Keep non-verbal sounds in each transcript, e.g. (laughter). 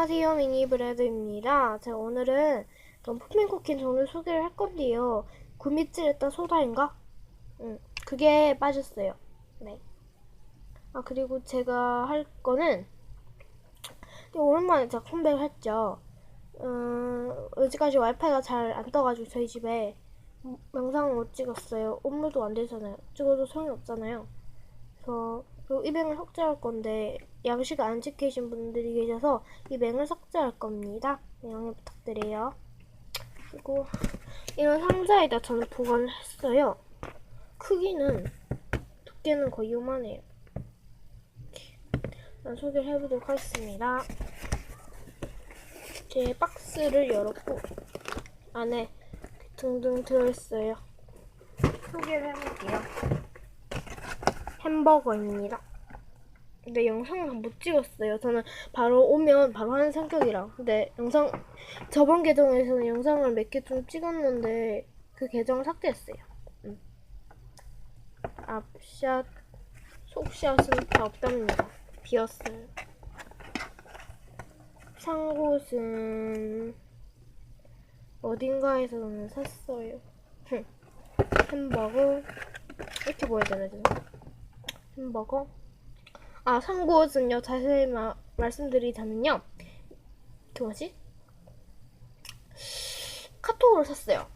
안녕하세요 미니브레드입니다. 제가 오늘은 그 푸핀쿠킨 종류 소개를 할 건데요. 구미찌르다 소다인가? 응, 그게 빠졌어요. 네. 아 그리고 제가 할 거는 오랜만에 제가 컴백을 했죠. 음, 여지까지 와이파이가 잘 안 떠가지고 저희 집에 영상을 못 찍었어요. 업로드 안 되잖아요. 찍어도 소용이 없잖아요. 그래서 그리고 이 맹을 삭제할 건데 양식 안 지키신 분들이 계셔서 이 맹을 삭제할 겁니다. 네, 양해 부탁드려요. 그리고 이런 상자에다 저는 보관을 했어요. 크기는 두께는 거의 요만해요. 일단 소개를 해보도록 하겠습니다. 제 박스를 열었고 안에 등등 들어있어요. 소개를 해볼게요. 햄버거입니다. 근데 영상을 못 찍었어요. 저는 바로 오면 바로 하는 성격이라. 근데 영상 저번 계정에서는 영상을 몇 개 좀 찍었는데 그 계정을 삭제했어요. 음. 앞샷, 속샷은 다 없답니다. 비었어요. 상곳은 어딘가에서는 샀어요. (laughs) 햄버거 이렇게 보여야 되나? 햄버거. 아, 상고은요, 자세히 마, 말씀드리자면요. 그 뭐지? 카톡으로 샀어요.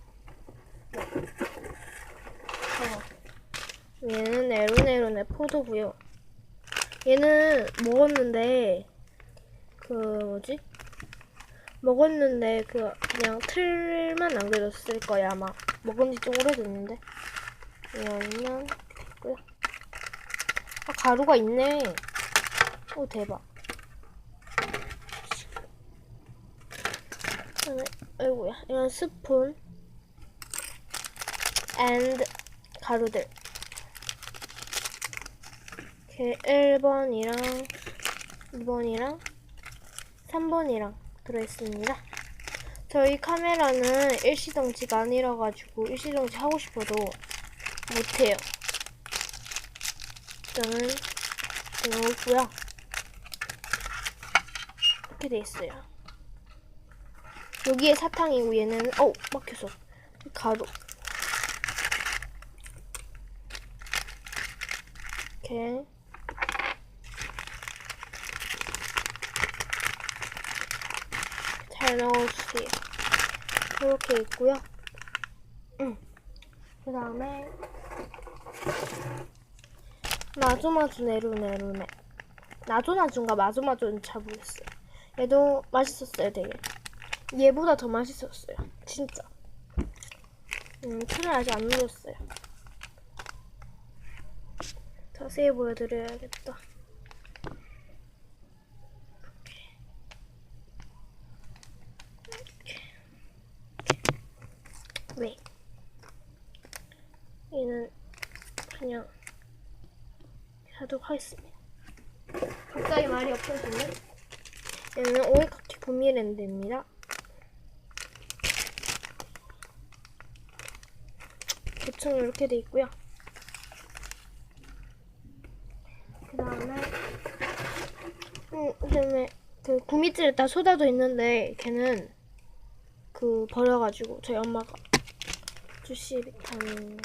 어. 얘는 에로네로네 포도고요. 얘는 먹었는데, 그, 뭐지? 먹었는데, 그, 그냥 틀만 남겨뒀을 거야, 아마. 먹은 지 좀 오래됐는데. 아, 가루가 있네. 오, 대박. 아이고야. 이런 스푼. and 가루들. 이렇게 1번이랑 2번이랑 3번이랑 들어있습니다. 저희 카메라는 일시정지가 아니라 가지고 일시정지 하고 싶어도 못해요. 일단은 넣고요. 이렇게 돼 있어요. 여기에 사탕이고 얘는 어 막혔어. 가루. 이렇게 잘 넣어주세요. 이렇게 있고요. 음. 그 다음에 마조마조 네루네루네. 나조나조인가 마조마조는 잘 모르겠어요. 얘도 맛있었어요 되게. 얘보다 더 맛있었어요 진짜. 음 틀을 아직 안 눌렀어요. 자세히 보여드려야겠다. 네 얘는 그냥 하도록 하겠습니다. 갑자기 말이 없어지네. 얘는 오이카키 구미랜드입니다. 대충 이렇게 돼 있고요. 그 다음에 음, 그다음에 그 구미찌를 다 소다도 있는데 걔는 그 버려가지고 저희 엄마가 주시 비타민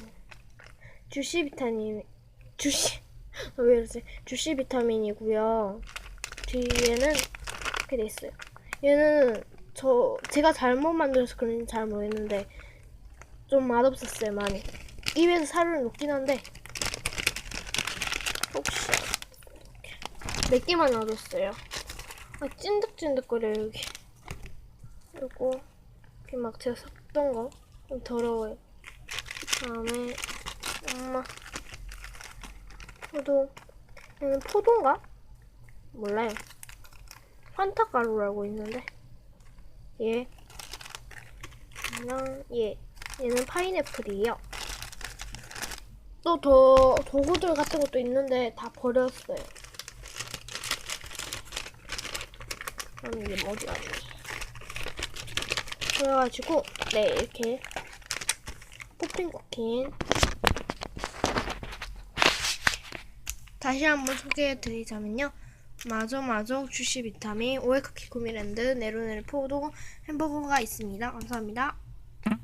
주시 비타민 주시 아, 왜 이러지? 주시 비타민이고요. 뒤에는 이렇게 돼 있어요. 얘는 저 제가 잘못 만들어서 그런지 잘 모르겠는데 좀 맛없었어요 많이. 입에서 살을 녹긴 한데 혹시 몇 개만 놔뒀어요. 아 찐득찐득거려요 여기. 그리고 이렇게 막 제가 섞던 거 좀 더러워요. 다음에 엄마 포도 얘는 포도인가? 몰라요. 환타 가루라고 있는데 얘 얘랑 얘 얘는 파인애플이에요. 또 더 도구들 같은 것도 있는데 다 버렸어요. 그럼 이게 어디 가지? 그래가지고 네 이렇게 포핑 쿠킨 다시 한번 소개해 드리자면요. 마저 마저 주시 비타민 오에카키 구미랜드 네로넬 포도 햄버거가 있습니다. 감사합니다.